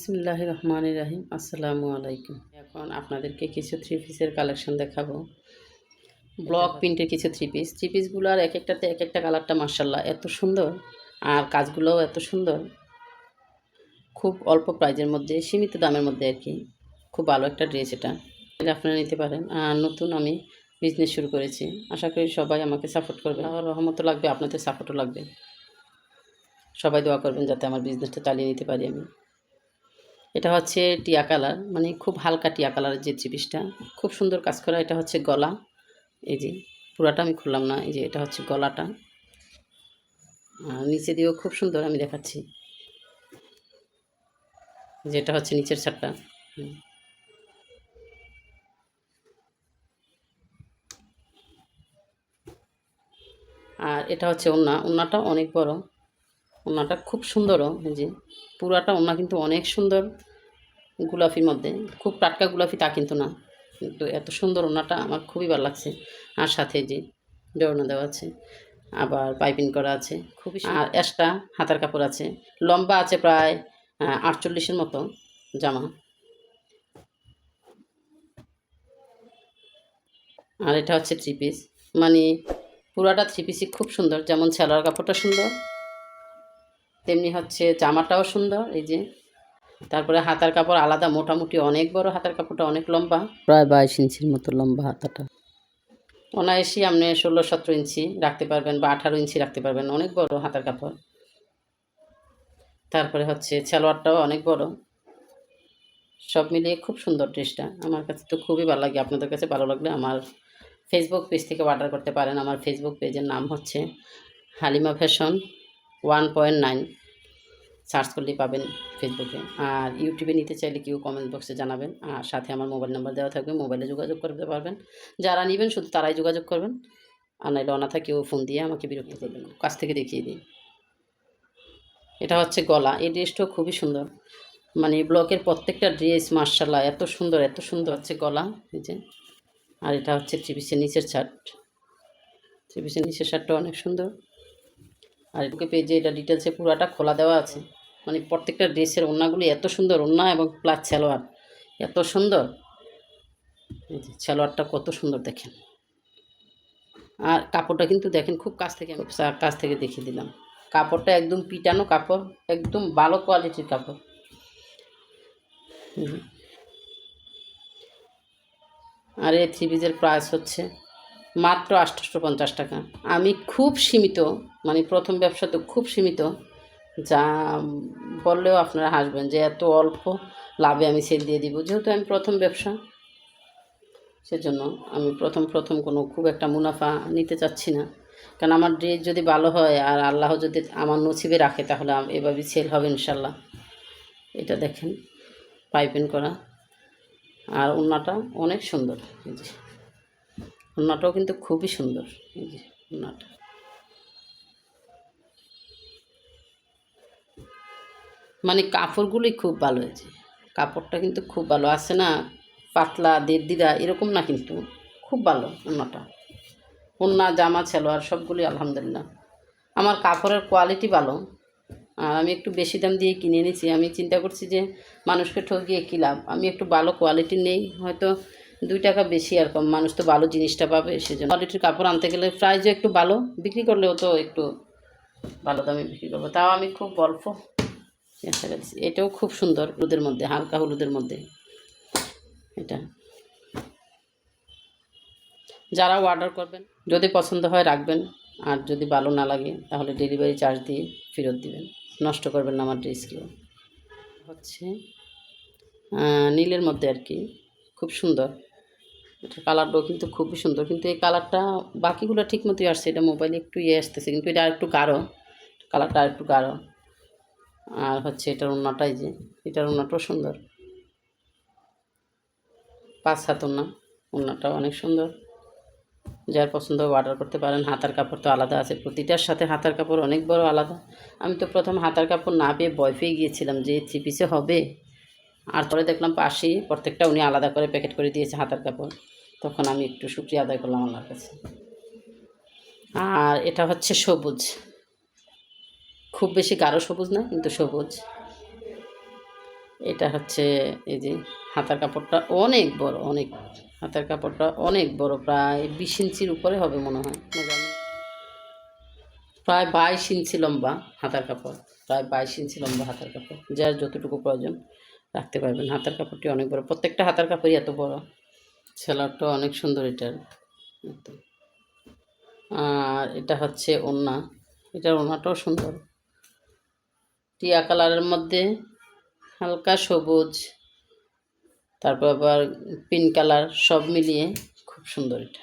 বিসমুল্লাহ রহমান রাহিম। আসসালামু আলাইকুম। এখন আপনাদেরকে কিছু থ্রি পিসের কালেকশন দেখাবো। ব্লক প্রিন্টের কিছু থ্রি পিস থ্রি পিসগুলো আর এক একটাতে এক একটা কালারটা মার্শাল্লাহ এত সুন্দর আর কাজগুলোও এত সুন্দর। খুব অল্প প্রাইজের মধ্যে সীমিত দামের মধ্যে আর কি। খুব ভালো একটা ড্রেস এটা। এটা আপনারা নিতে পারেন। আর নতুন আমি বিজনেস শুরু করেছি। আশা করি সবাই আমাকে সাপোর্ট করবে। আর রহমতও লাগবে আপনাদের সাপোর্টও লাগবে। সবাই দোয়া করবেন যাতে আমার বিজনেসটা চালিয়ে নিতে পারি আমি। এটা হচ্ছে টিয়া কালার মানে খুব হালকা টিয়া কালারের যে চিপিসটা খুব সুন্দর কাজ করা, এটা হচ্ছে গলা। এই যে, পুরাটা আমি খুললাম না, এই যে, এটা হচ্ছে গলাটা। আর নিচে দিয়েও খুব সুন্দর, আমি দেখাচ্ছি। যেটা হচ্ছে নিচের ছাড়টা আর এটা হচ্ছে ওন্না, ওন্নাটা অনেক বড়। ওন্নাটা খুব সুন্দরও, এই যে, পুরাটা ওন্না কিন্তু অনেক সুন্দর। গোলাপির মধ্যে। খুব টাটকা গোলাপি তা কিন্তু না। কিন্তু এত সুন্দর ওনাটা আমার খুবই ভালো লাগছে। আর সাথে যে জড়না দেওয়া আছে আবার পাইপিং করা আছে। খুবই আর এক্সট্রা হাতার কাপড় আছে। লম্বা আছে প্রায় আটচল্লিশের মতো জামা। আর এটা হচ্ছে থ্রি পিস মানে পুরাটা থ্রি পিসই খুব সুন্দর। যেমন সেলোয়ার কাপড়টা সুন্দর তেমনি হচ্ছে জামাটাও সুন্দর। এই যে তারপরে হাতার কাপড় আলাদা মোটামুটি অনেক বড় হাতার কাপড়টা অনেক লম্বা। প্রায় বাইশ ইঞ্চির মতো লম্বা হাতাটা। অনায়াসই আপনি ষোলো সতেরো ইঞ্চি রাখতে পারবেন বা আঠারো ইঞ্চি রাখতে পারবেন অনেক বড় হাতার কাপড়। তারপরে হচ্ছে সালোয়ারটাও অনেক বড়। সব মিলিয়ে খুব সুন্দর ড্রেসটা। আমার কাছে তো খুবই ভালো লাগে। আপনাদের কাছে ভালো লাগলে আমার ফেসবুক পেজ থেকে অর্ডার করতে পারেন। আমার ফেসবুক পেজের নাম হচ্ছে Halima fashion one point nine search করলেই পাবেন ফেসবুকে আর ইউটিউবে নিতে চাইলে কেউ কমেন্ট বক্সে জানাবেন। আর সাথে আমার মোবাইল নাম্বার দেওয়া থাকবে মোবাইলে যোগাযোগ করতে পারবেন। যারা নেবেন, শুধু তারাই যোগাযোগ করবেন। আর নাইলে অনাথা কেউ ফোন দিয়ে আমাকে বিরক্ত করবেন কাছ থেকে দেখিয়ে দিই এটা হচ্ছে গলা। এই ড্রেসটাও খুবই সুন্দর। মানে ব্লকের প্রত্যেকটা ড্রেস মার্শাল্লাহ এত সুন্দর এত সুন্দর হচ্ছে গলা। এই যে। আর এটা হচ্ছে ত্রিপিসের নিচের শার্ট ত্রিপিসের নিচের শার্টটা অনেক সুন্দর। আর এটুকু পেজে এটা ডিটেলসে পুরাটা খোলা দেওয়া আছে। মানে প্রত্যেকটা ড্রেসের ওড়নাগুলি এত সুন্দর, ওড়না এবং প্লাস সালোয়ার। এত সুন্দর। সালোয়ারটা কত সুন্দর দেখেন। আর কাপড়টা কিন্তু দেখেন খুব কাছ থেকে আমি কাছ থেকে দেখিয়ে দিলাম। কাপড়টা একদম পিটানো কাপড়, একদম ভালো কোয়ালিটির কাপড়। আর এই থ্রি পিসের প্রাইস হচ্ছে মাত্র আটশোশো পঞ্চাশ টাকা। আমি খুব সীমিত মানে প্রথম ব্যবসা তো খুব সীমিত যা বললেও আপনারা হাসবেন যে এত অল্প লাভে আমি সেল দিয়ে দিব। যেহেতু আমি প্রথম ব্যবসা, সেজন্য আমি প্রথম প্রথম কোনো খুব একটা মুনাফা নিতে চাচ্ছি না। কারণ আমার ড্রেস যদি ভালো হয় আর আল্লাহ যদি আমার নসিবে রাখে, তাহলে এভাবেই সেল হবে ইনশাল্লাহ এটা দেখেন পাইপিং করা। আর ওড়নাটা অনেক সুন্দর, এই যে। ওড়নাটাও কিন্তু খুবই সুন্দর, এই যে ওড়নাটা। মানে কাপড়গুলোই খুব ভালো হয়েছে। কাপড়টা কিন্তু খুব ভালো। আছে না, পাতলা দেড় দিরা এরকম না কিন্তু খুব ভালো ওড়নাটা। ওড়না, জামা, সালোয়ার সবগুলি আলহামদুলিল্লাহ। আমার কাপড়ের কোয়ালিটি ভালো। আর আমি একটু বেশি দাম দিয়ে কিনে এনেছি। আমি চিন্তা করছি যে মানুষকে ঠকিয়ে কী লাভ? আমি একটু ভালো কোয়ালিটি নেই, হয়তো দুই টাকা বেশি আর কম। মানুষ তো ভালো জিনিসটা পাবে সেজন্য। কোয়ালিটির কাপড় আনতে গেলে প্রাইসও একটু ভালো। বিক্রি করলেও তো একটু ভালো দামে বিক্রি করব। তাও আমি খুব অল্প এটাও খুব সুন্দর হলুদের মধ্যে, হালকা হলুদের মধ্যে। এটা। যারা অর্ডার করবেন, যদি পছন্দ হয় রাখবেন, আর যদি ভালো না লাগে, তাহলে ডেলিভারি চার্জ দিয়ে ফেরত দিবেন। নষ্ট করবেন না আমার ড্রেসগুলো হচ্ছে নীলের মধ্যে আর কি, খুব সুন্দর। এটা কালারটাও কিন্তু খুবই সুন্দর, কিন্তু এই কালারটা বাকিগুলো ঠিক মতোই আসছে। এটা মোবাইলে একটু ইয়ে আসতেছে, কিন্তু এটা আর একটু গাঢ়, কালারটা আর একটু গাঢ়। আর হচ্ছে এটার ওড়নাটাই যে, এটার ওড়নাটাও সুন্দর। পাঁচ হাত ওড়না, ওড়নাটাও অনেক সুন্দর। যার পছন্দ অর্ডার করতে পারেন। হাতার কাপড় তো আলাদা আছে, প্রতিটার সাথে হাতার কাপড় অনেক বড় আলাদা। আমি তো প্রথম হাতার কাপড় না পেয়ে বয় পেয়ে গিয়েছিলাম যে থ্রি পিসে হবে। আর পরে দেখলাম পাশেই প্রত্যেকটা উনি আলাদা করে প্যাকেট করে দিয়েছে হাতার কাপড়। তখন আমি একটু শুক্রিয়া আদায় করলাম আল্লাহর কাছে। আর এটা হচ্ছে সবুজ। খুব বেশি গাঢ় সবুজ না, কিন্তু সবুজ। এটা হচ্ছে এই যে হাতার কাপড়টা অনেক বড়, অনেক হাতার কাপড়টা অনেক বড়, প্রায় বিশ ইঞ্চির উপরে হবে মনে হয় প্রায় বাইশ ইঞ্চি লম্বা হাতার কাপড়, প্রায় বাইশ ইঞ্চি লম্বা হাতার কাপড়, যার যতটুকু প্রয়োজন রাখতে পারবেন। হাতার কাপড়টি অনেক বড়, প্রত্যেকটা হাতার কাপড়ই এত বড়। সেলারটা অনেক সুন্দর এটার আর এটা হচ্ছে ওড়না, এটার ওড়নাটাও সুন্দর। টিয়া কালারের মধ্যে হালকা সবুজ তারপর আবার পিঙ্ক কালার সব মিলিয়ে খুব সুন্দর এটা।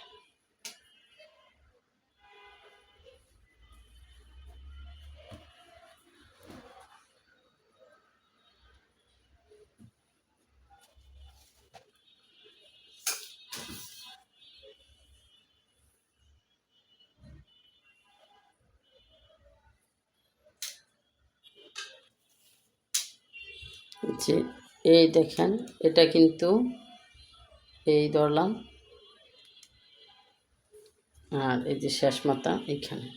যে এই দেখেন, এটা কিন্তু এই ধরলাম। আর এই যে শেষ মাথা এইখানে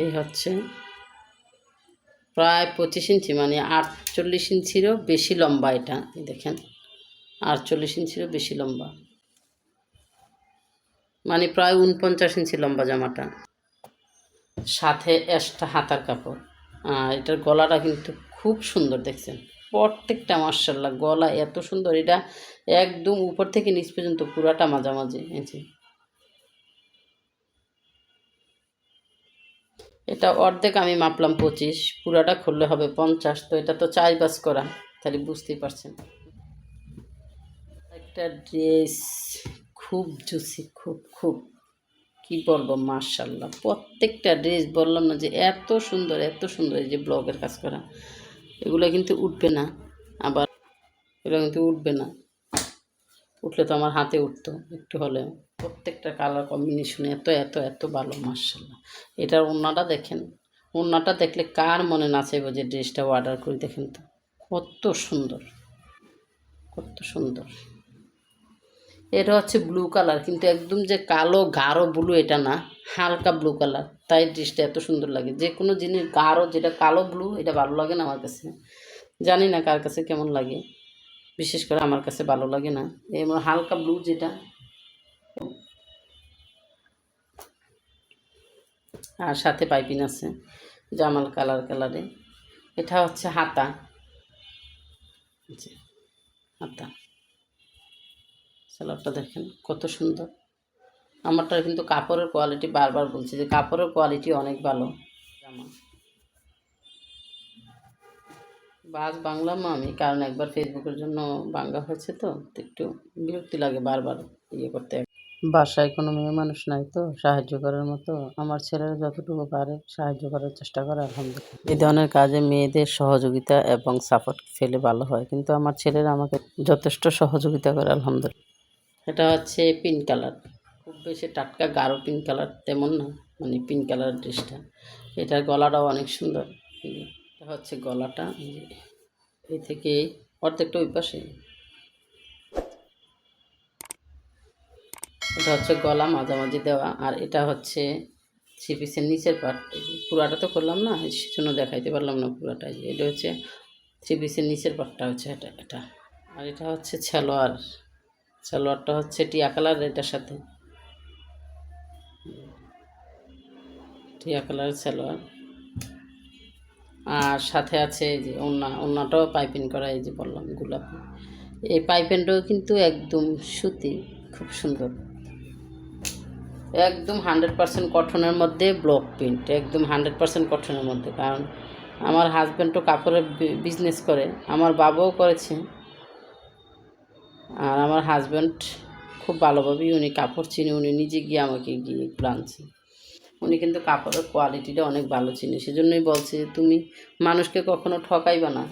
এই হচ্ছে প্রায় পঁচিশ ইঞ্চি মানে আটচল্লিশ ইঞ্চিরও বেশি লম্বা এটা, এই দেখেন। আটচল্লিশ ইঞ্চিরও বেশি লম্বা। মানে প্রায় উনপঞ্চাশ ইঞ্চি লম্বা জামাটা। সাথে এক্সট্রা হাতার কাপড়। এটার গলাটা কিন্তু খুব সুন্দর দেখছেন। প্রত্যেকটা মার্শাল্লাহ গলা এত সুন্দর। এটা একদম উপর থেকে নিচ পর্যন্ত পুরাটা মাঝামাঝি, এই এটা অর্ধেক আমি মাপলাম পঁচিশ, পুরাটা খুললে হবে পঞ্চাশ, তো এটা তো চাই বাস করা, তাহলে বুঝতেই পারছেন। একটা ড্রেস খুব জুসি, খুব খুব। কি বলব মার্শাল্লাহ প্রত্যেকটা ড্রেস বললাম না যে এত সুন্দর এত সুন্দর এই যে ব্লগের কাজ করা। এগুলো কিন্তু উঠবে না। আবার এগুলো কিন্তু উঠবে না। উঠলে তো আমার হাতে উঠতো একটু হলে প্রত্যেকটা কালার কম্বিনেশনে এত এত এত ভালো মার্শাল্লাহ এটার ওড়নাটা দেখেন। ওড়নাটা দেখলে কার মনে না চাইব যে ড্রেসটা অর্ডার করি দেখেন তো। কত সুন্দর। কত সুন্দর। এটা হচ্ছে ব্লু কালার কিন্তু একদম যে কালো, গাঢ় ব্লু এটা না, হালকা ব্লু কালার তাই ড্রেসটা এত সুন্দর লাগে। যে কোনো জিনিস গাঢ়, যেটা কালো ব্লু এটা ভালো লাগে না আমার কাছে। জানি না কার কাছে কেমন লাগে। বিশেষ করে আমার কাছে ভালো লাগে না। এমন হালকা ব্লু যেটা। আর সাথে পাইপিন আছে, জামাল কালার কালারে। এটা হচ্ছে হাতা। হাতা। সালোয়ারটা দেখেন, কত সুন্দর। আমারটা কিন্তু কাপড়ের কোয়ালিটি বারবার বলছি যে কাপড়ের কোয়ালিটি অনেক ভালো। জামা। বাস বাংলাম আমি কারণ একবার ফেসবুকের জন্য বাংলা হয়েছে তো একটু বিরক্তি লাগে বারবার ইয়ে করতে। বাসায় কোনো মেয়ে মানুষ নাই তো, সাহায্য করার মতো। আমার ছেলেরা যতটুকু পারে সাহায্য করার চেষ্টা করে, আলহামদুলিল্লাহ। এই ধরনের কাজে মেয়েদের সহযোগিতা এবং সাপোর্ট ফেলে ভালো হয়, কিন্তু আমার ছেলেরা আমাকে যথেষ্ট সহযোগিতা করে, আলহামদুলিল্লাহ। এটা হচ্ছে পিঙ্ক কালার খুব বেশি টাটকা, গাঢ় পিঙ্ক কালার তেমন না মানে পিঙ্ক কালার ড্রেসটা এটার গলাটাও অনেক সুন্দর। এটা হচ্ছে গলাটা, এই থেকে অর্ধেকটা ওই পাশে। এটা হচ্ছে গলা মাঝামাঝি দেওয়া, আর এটা হচ্ছে থ্রি পিসের নিচের পার্ট পুরাটা তো করলাম না সেজন্য দেখাইতে পারলাম না পুরাটা। এটা হচ্ছে থ্রি পিসের নিচের পার্টটা হচ্ছে এটা এটা। আর এটা হচ্ছে সালোয়ার সালোয়ারটা হচ্ছে টিয়া কালার, এটার সাথে। টিয়া কালার সালোয়ার। আর সাথে আছে এই যে ওন্না ওন্নাটাও পাইপিং করা, এই যে বললাম, গোলাপি। এই পাইপেনটাও কিন্তু একদম সুতি, খুব সুন্দর। একদম হান্ড্রেড পার্সেন্ট কটনের মধ্যে ব্লক প্রিন্ট, একদম হান্ড্রেড পার্সেন্ট কটনের মধ্যে। কারণ আমার হাজব্যান্ডও কাপড়ের বিজনেস করে, আমার বাবাও করেছে। আর আমার হাজব্যান্ড খুব ভালোভাবেই উনি কাপড় চিনে, উনি নিজে গিয়ে আমাকে গিয়ে আনছে। উনি কিন্তু কাপড়ের কোয়ালিটিটা অনেক ভালো চিনে, সেজন্যই বলছে যে তুমি মানুষকে কখনো ঠকাইবা না।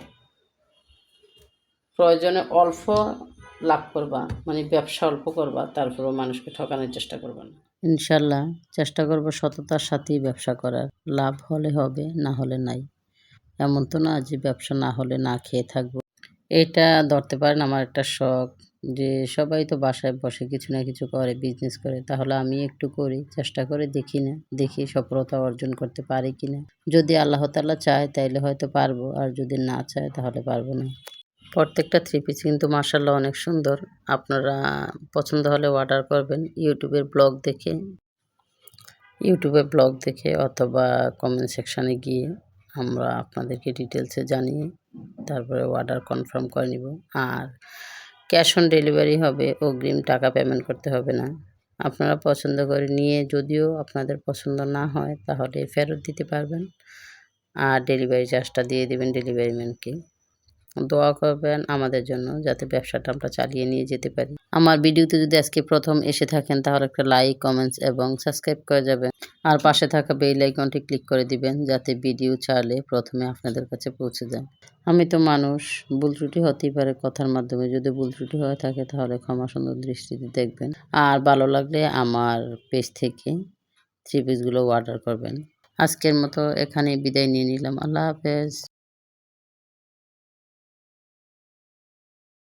প্রয়োজনে অল্প লাভ করবা মানে ব্যবসা অল্প করবা, তারপরেও মানুষকে ঠকানোর চেষ্টা করবা না। ইনশাল্লাহ, চেষ্টা করব সততার সাথেই ব্যবসা করার। লাভ হলে হবে, না হলে নাই। এমন তো না যে ব্যবসা না হলে না খেয়ে থাকব। এটা ধরতে পারেন, আমার একটা শখ। যে সবাই তো বাসায় বসে কিছু না কিছু করে বিজনেস করে, তাহলে আমি একটু করি, চেষ্টা করে দেখি না, দেখি সফলতা অর্জন করতে পারি কি না। যদি আল্লাহ তাআলা চায়, তাইলে হয়তো পারব, আর যদি না চায়, তাহলে পারব না। প্রত্যেকটা থ্রি পিস কিন্তু মার্শাল্লাহ অনেক সুন্দর। আপনারা পছন্দ হলে অর্ডার করবেন, ইউটিউবের ব্লগ দেখে ইউটিউবে ব্লগ দেখে, অথবা কমেন্ট সেকশানে গিয়ে আমরা আপনাদেরকে ডিটেলসে জানিয়ে, তারপরে অর্ডার কনফার্ম করে নিব। আর ক্যাশ অন ডেলিভারি হবে, অগ্রিম টাকা পেমেন্ট করতে হবে না। আপনারা পছন্দ করে নিয়ে যদিও আপনাদের পছন্দ না হয়, তাহলে ফেরত দিতে পারবেন। আর ডেলিভারি চার্জটা দিয়ে দেবেন ডেলিভারি ম্যানকে। দোয়া করবেন আমাদের জন্য যাতে ব্যবসাটা আমরা চালিয়ে নিয়ে যেতে পারি। আমার ভিডিওতে যদি আজকে প্রথম এসে থাকেন তাহলে একটা লাইক কমেন্টস এবং সাবস্ক্রাইব করে যাবেন। আর পাশে থাকা বেল আইকনটি ক্লিক করে দিবেন যাতে ভিডিও ছাড়লে প্রথমে আপনাদের কাছে পৌঁছে যায়। আমি তো মানুষ, ভুল ত্রুটি হতেই পারে কথার মাধ্যমে। যদি ভুল ত্রুটি হয়ে থাকে তাহলে ক্ষমা সুন্দর দৃষ্টিতে দেখবেন। আর ভালো লাগলে আমার পেজ থেকে থ্রি পিসগুলো অর্ডার করবেন। আজকের মতো এখানে বিদায় নিয়ে নিলাম। আল্লাহ হাফেজ।